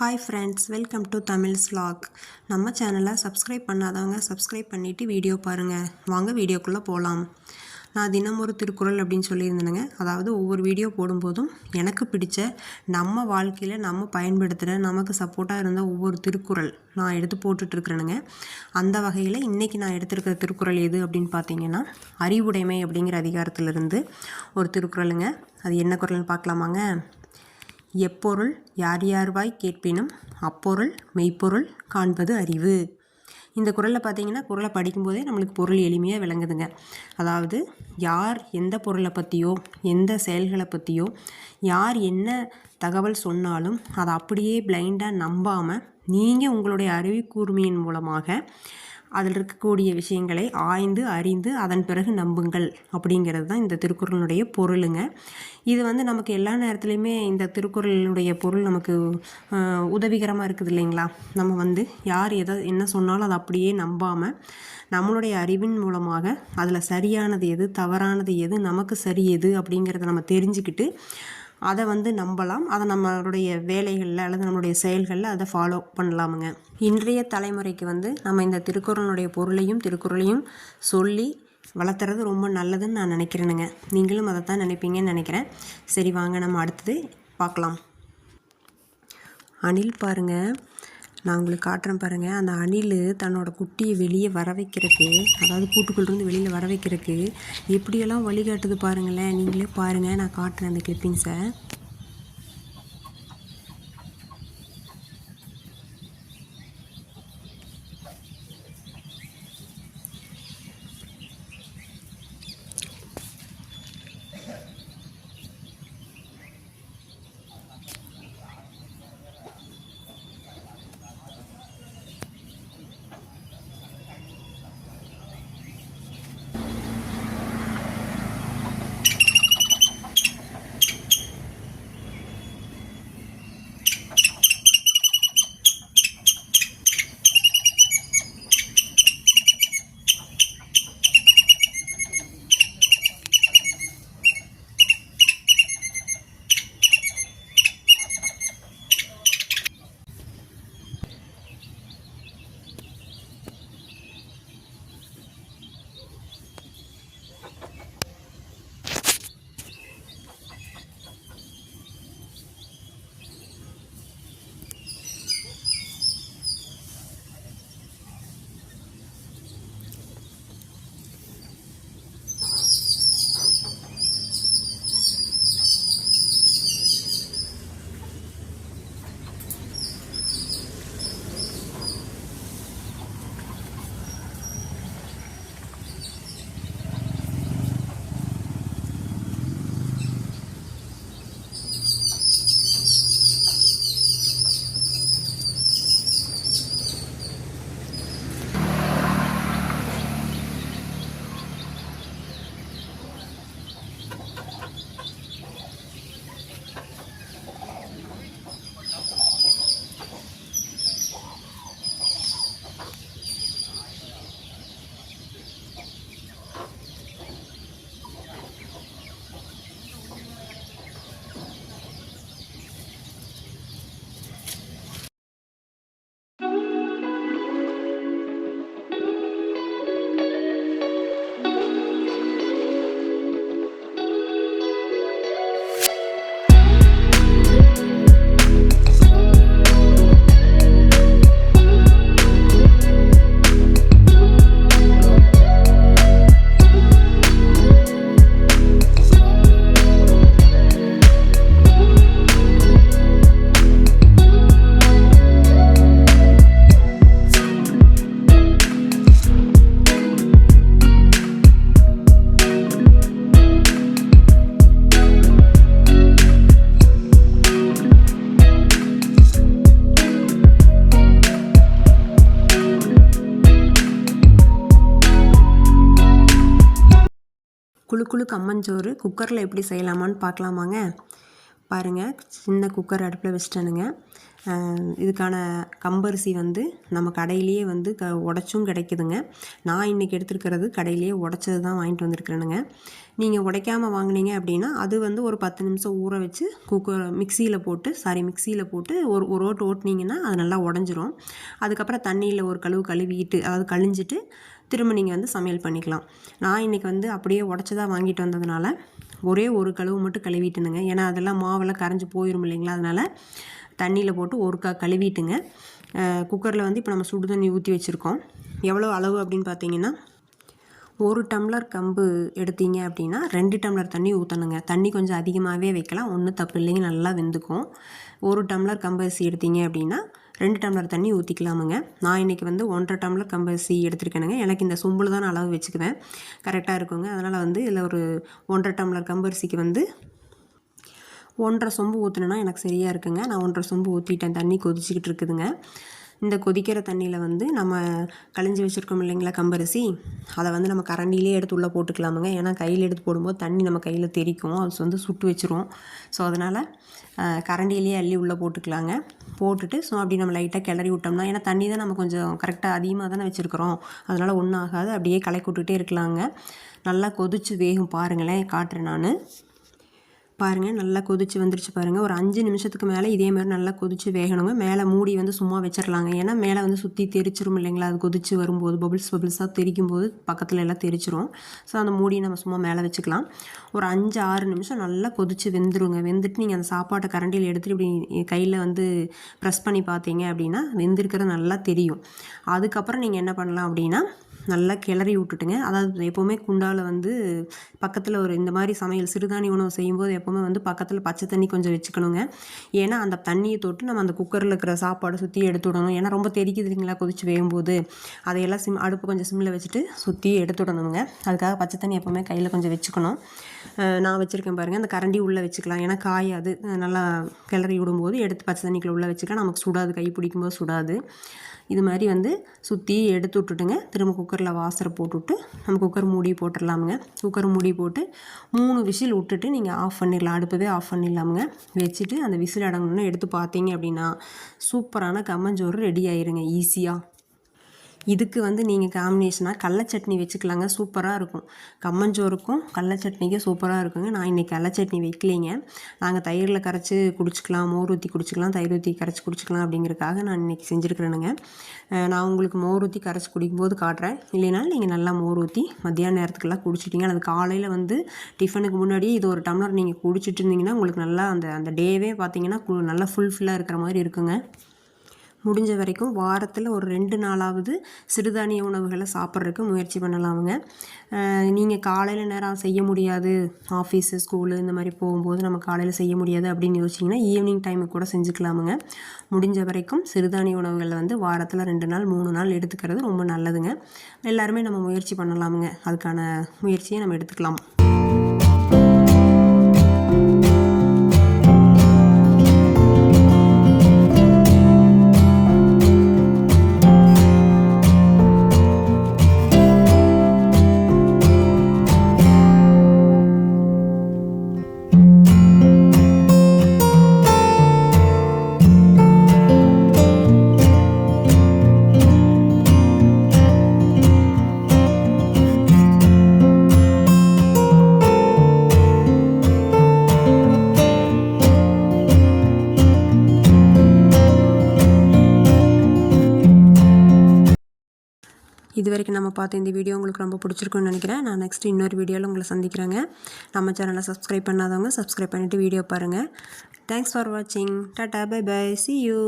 Hi friends welcome to Tamil slack நம்ம சேனலை subscribe பண்ணாதவங்க சப்ஸ்கிரைப் பண்ணிவிட்டு வீடியோ பாருங்கள் வாங்க வீடியோக்குள்ளே போகலாம் நான் தினம் ஒரு திருக்குறள் அப்படின்னு சொல்லியிருந்தேனுங்க. அதாவது ஒவ்வொரு வீடியோ போடும்போதும் எனக்கு பிடிச்ச நம்ம வாழ்க்கையில் நம்ம பயன்படுத்துகிற நமக்கு சப்போர்ட்டாக இருந்த ஒவ்வொரு திருக்குறள் நான் எடுத்து போட்டுட்ருக்குறேனுங்க. அந்த வகையில் இன்றைக்கி நான் எடுத்திருக்கிற திருக்குறள் எது அப்படின்னு பார்த்தீங்கன்னா அறிவுடைமை அப்படிங்கிற அதிகாரத்திலிருந்து ஒரு திருக்குறளுங்க. அது என்ன குறள்னு பார்க்கலாமாங்க? எப்பொருள் யார் யார்வாய் கேட்பினும் அப்பொருள் மெய்ப்பொருள் காண்பது அறிவு. இந்த குரலில் பார்த்தீங்கன்னா குறளை படிக்கும்போதே நம்மளுக்கு பொருள் எளிமையாக விளங்குதுங்க. அதாவது யார் எந்த பொருளை பற்றியோ எந்த செயல்களை பற்றியோ யார் என்ன தகவல் சொன்னாலும் அதை அப்படியே பிளைண்டாக நம்பாமல் நீங்கள் உங்களுடைய அறிவு கூர்மையின் மூலமாக அதில் இருக்கக்கூடிய விஷயங்களை ஆய்ந்து அறிந்து அதன் பிறகு நம்புங்கள் அப்படிங்கிறது தான் இந்த திருக்குறளுடைய பொருளுங்க. இது வந்து நமக்கு எல்லா நேரத்துலையுமே இந்த திருக்குறளுடைய பொருள் நமக்கு உதவிகரமாக இருக்குது இல்லைங்களா? நம்ம வந்து யார் எதை என்ன சொன்னாலும் அதை அப்படியே நம்பாமல் நம்மளுடைய அறிவின் மூலமாக அதில் சரியானது எது தவறானது எது நமக்கு சரி எது அப்படிங்கிறத நம்ம தெரிஞ்சுக்கிட்டு அதை வந்து நம்பலாம். அதை நம்மளுடைய வேலைகளில் அல்லது நம்மளுடைய செயல்களில் அதை ஃபாலோ பண்ணலாமுங்க. இன்றைய தலைமுறைக்கு வந்து நம்ம இந்த திருக்குறளுடைய பொருளையும் திருக்குறளையும் சொல்லி வளர்த்துறது ரொம்ப நல்லதுன்னு நான் நினைக்கிறேனுங்க. நீங்களும் அதை தான் நினைப்பீங்கன்னு நினைக்கிறேன். சரி வாங்க நம்ம அடுத்தது பார்க்கலாம். அணில் பாருங்கள் நான் உங்களுக்கு காட்டுறேன் பாருங்கள் அந்த அணில் தன்னோட குட்டியை வெளியே வர வைக்கிறதுக்கு அதாவது கூட்டுக்குள்ளேருந்து வெளியில் வர வைக்கிறதுக்கு எப்படியெல்லாம் வழிகாட்டுது பாருங்களேன். நீங்களே பாருங்கள் நான் காட்டுறேன் அந்த கிளிப்பிங்ஸை குழு கம்மஞ்சோறு குக்கரில் எப்படி செய்யலாமான்னு பார்க்கலாமாங்க. பாருங்கள் சின்ன குக்கர் அடுப்பில் வச்சிட்டேனுங்க. இதுக்கான கம்பரிசி வந்து நம்ம கடையிலேயே வந்து க உடச்சும் கிடைக்குதுங்க. நான் இன்றைக்கி எடுத்துருக்கிறது கடையிலேயே உடச்சது தான் வாங்கிட்டு வந்திருக்கிறேனுங்க. நீங்கள் உடைக்காமல் வாங்குனீங்க அப்படின்னா அது வந்து ஒரு பத்து நிமிஷம் ஊற வச்சு குக்கர் மிக்சியில் போட்டு சாரி மிக்சியில் போட்டு ஒரு ஒரு ஓட்டு ஓட்டினீங்கன்னா அது நல்லா உடஞ்சிரும். அதுக்கப்புறம் தண்ணியில் ஒரு கழுவு கழுவிட்டு அதாவது கழிஞ்சிட்டு திரும்ப நீங்கள் வந்து சமையல் பண்ணிக்கலாம். நான் இன்றைக்கி வந்து அப்படியே உடச்சதாக வாங்கிட்டு வந்ததுனால ஒரே ஒரு கழுவு மட்டும் கழுவிட்டுனுங்க. ஏன்னா அதெல்லாம் மாவெல்லாம் கரைஞ்சி போயிடும் இல்லைங்களா? அதனால் தண்ணியில் போட்டு ஒருக்கா கழுவிட்டுங்க. குக்கரில் வந்து இப்போ நம்ம சுடு தண்ணி ஊற்றி வச்சுருக்கோம். எவ்வளோ அளவு அப்படின்னு பார்த்தீங்கன்னா ஒரு டம்ளர் கம்பு எடுத்தீங்க அப்படின்னா ரெண்டு டம்ளர் தண்ணி ஊற்றணுங்க தண்ணி கொஞ்சம் அதிகமாகவே வைக்கலாம். ஒன்றும் தப்பு இல்லைங்க. நல்லா வெந்துக்கும். ஒரு டம்ளர் கம்பரிசி எடுத்தீங்க அப்படின்னா ரெண்டு டம்ளர் தண்ணி ஊற்றிக்கலாமுங்க நான் இன்றைக்கி வந்து ஒன்றரை டம்ளர் கம்பரிசி எடுத்துருக்கேனுங்க. எனக்கு இந்த சொம்பில் தான் நான் அளவு வச்சுக்குவேன். கரெக்டாக இருக்குங்க. அதனால் வந்து இதில் ஒரு ஒன்றரை டம்ளர் கம்பரிசிக்கு வந்து ஒன்றரை சொம்பு ஊற்றுனா எனக்கு சரியாக இருக்குங்க. நான் ஒன்றரை சொம்பு ஊற்றிட்டேன் தண்ணி கொதிச்சிக்கிட்டு இருக்குதுங்க. இந்த கொதிக்கிற தண்ணியில் வந்து நம்ம களைஞ்சி வச்சுருக்கோம் இல்லைங்களா கம்பரிசி? அதை வந்து நம்ம கரண்டிலே எடுத்து உள்ளே போட்டுக்கலாமுங்க. ஏன்னா கையில் எடுத்து போடும்போது தண்ணி நம்ம கையில் தெறிக்கும். அது வந்து சுட்டு வச்சிரும். ஸோ அதனால் கரண்டிலேயே அள்ளி உள்ளே போட்டுக்கலாங்க. போட்டுட்டு ஸோ அப்படி நம்ம லைட்டாக கிளறி விட்டோம்னா ஏன்னா தண்ணி தான் நம்ம கொஞ்சம் கரெக்டாக அதிகமாக தானே வச்சுருக்குறோம். அதனால் ஒன்றும் ஆகாது. அப்படியே கலக்கி விட்டுட்டே இருக்கலாங்க. நல்லா கொதிச்சு வேகும் பாருங்களேன் காட்டுறேன் நான். பாருங்கள் நல்லா கொதிச்சு வந்துருச்சு பாருங்கள் ஒரு அஞ்சு நிமிஷத்துக்கு மேலே இதே மாதிரி நல்லா கொதிச்சு வேகணுங்க. மேலே மூடி வந்து சும்மா வச்சிடலாங்க ஏன்னா மேலே வந்து சுற்றி தெரிச்சிரும் இல்லைங்களா? அது கொதிச்சு வரும்போது பபிள்ஸ் பபிள்ஸாக தெரிக்கும் போது பக்கத்தில் எல்லாம் தெரிச்சிரும். ஸோ அந்த மூடியை நம்ம சும்மா மேலே வச்சுக்கலாம். ஒரு அஞ்சு ஆறு நிமிஷம் நல்லா கொதிச்சு வெந்துருங்க. வெந்துட்டு நீங்கள் அந்த சாப்பாட்டை கரண்டியில் எடுத்துகிட்டு இப்படி கையில் வந்து ப்ரெஸ் பண்ணி பார்த்தீங்க அப்படின்னா வெந்திருக்கிறது நல்லா தெரியும். அதுக்கப்புறம் நீங்கள் என்ன பண்ணலாம் அப்படின்னா நல்லா கிளறி விட்டுட்டுங்க. அதாவது எப்போவுமே குண்டாவில் வந்து பக்கத்தில் ஒரு இந்த மாதிரி சமையல் சிறுதானிய உணவு செய்யும்போது எப்போவுமே வந்து பக்கத்தில் பச்சை தண்ணி கொஞ்சம் வச்சுக்கணுங்க. ஏன்னா அந்த தண்ணியை தொட்டு நம்ம அந்த குக்கரில் இருக்கிற சாப்பாடு சுற்றி எடுத்து விடணும். ஏன்னா ரொம்ப தெரிக்குது இல்லைங்களா கொதிச்சு வேகும்போது. அதையெல்லாம் சிம் அடுப்பு கொஞ்சம் சிம்மில் வச்சுட்டு சுற்றி எடுத்து விடணுங்க. அதுக்காக பச்சை தண்ணி எப்போவுமே கையில் கொஞ்சம் வச்சுக்கணும். நான் வச்சுருக்கேன் பாருங்கள் அந்த கரண்டி உள்ளே வச்சுக்கலாம். ஏன்னா காயாது. நல்லா கிளறி விடும்போது எடுத்து பச்சை தண்ணிக்குள்ளே உள்ளே வச்சுக்கலாம். நமக்கு சுடாது. கை பிடிக்கும்போது சுடாது. இது மாதிரி வந்து சுற்றி எடுத்து விட்டுட்டுங்க. திரும்ப குக்கர் குக்கரில் வாசரை போட்டுவிட்டு நம்ம குக்கர் மூடி போட்டுடலாமுங்க. குக்கர் மூடி போட்டு மூணு விசில் விட்டுட்டு நீங்கள் ஆஃப் பண்ணிடலாம். அடுப்பதே ஆஃப் பண்ணிடலாமுங்க. வச்சுட்டு அந்த விசில் அடங்கணும்னு எடுத்து பார்த்தீங்க அப்படின்னா சூப்பரான கம்மஞ்சோறு ரெடி ஆயிருங்க. ஈஸியாக இதுக்கு வந்து நீங்கள் காம்பினேஷனாக கடல சட்னி வச்சுக்கலாங்க. சூப்பராக இருக்கும். கம்மஞ்சோறுக்கும் கடல சட்னிக்கும் சூப்பராக இருக்குங்க. நான் இன்றைக்கி கடல சட்னி வைக்கலைங்க. நாங்கள் தயிரில் கரைச்சி குடிச்சிக்கலாம். மோர் ஊற்றி குடிச்சிக்கலாம். தயிர் ஊற்றி கரைச்சி குடிச்சிக்கலாம் அப்படிங்கிறதுக்காக நான் இன்றைக்கி செஞ்சுருக்கிறேனுங்க. நான் உங்களுக்கு மோர் ஊற்றி கரைச்சி குடிக்கும்போது காட்டுறேன். இல்லைனாலும் நீங்கள் நல்லா மோர் ஊற்றி மத்தியான நேரத்துக்கெல்லாம் குடிச்சிட்டிங்க. அது காலையில் வந்து டிஃபனுக்கு முன்னாடியே இது ஒரு டம்ளர் நீங்கள் குடிச்சிட்டு இருந்தீங்கன்னா உங்களுக்கு நல்லா அந்த அந்த டேவே பார்த்தீங்கன்னா நல்லா ஃபுல்ஃபில்லாக இருக்கிற மாதிரி இருக்குங்க. முடிஞ்ச வரைக்கும் வாரத்தில் ஒரு ரெண்டு நாளாவது சிறுதானிய உணவுகளை சாப்பிட்றதுக்கு முயற்சி பண்ணலாமுங்க. நீங்கள் காலையில் நேரம் செய்ய முடியாது. ஆஃபீஸு ஸ்கூலு இந்த மாதிரி போகும்போது நம்ம காலையில் செய்ய முடியாது அப்படின்னு யோசிச்சிங்கன்னா ஈவினிங் டைமுக்கு கூட செஞ்சுக்கலாமுங்க. முடிஞ்ச வரைக்கும் சிறுதானிய உணவுகளை வந்து வாரத்தில் ரெண்டு நாள் மூணு நாள் எடுத்துக்கிறது ரொம்ப நல்லதுங்க. எல்லாருமே நம்ம முயற்சி பண்ணலாமுங்க. அதுக்கான முயற்சியை நம்ம எடுத்துக்கலாம். இது வரைக்கும் நம்ம பார்த்த இந்த வீடியோ உங்களுக்கு ரொம்ப பிடிச்சிருக்குன்னு நினைக்கிறேன். நான் நெக்ஸ்ட் இன்னொரு வீடியோவில் உங்களை சந்திக்கிறேங்க. நம்ம சேனலை சப்ஸ்கிரைப் பண்ணாதவங்க சப்ஸ்கிரைப் பண்ணிவிட்டு வீடியோ பாருங்கள் தேங்க்ஸ் ஃபார் வாட்சிங் tata bye bye see you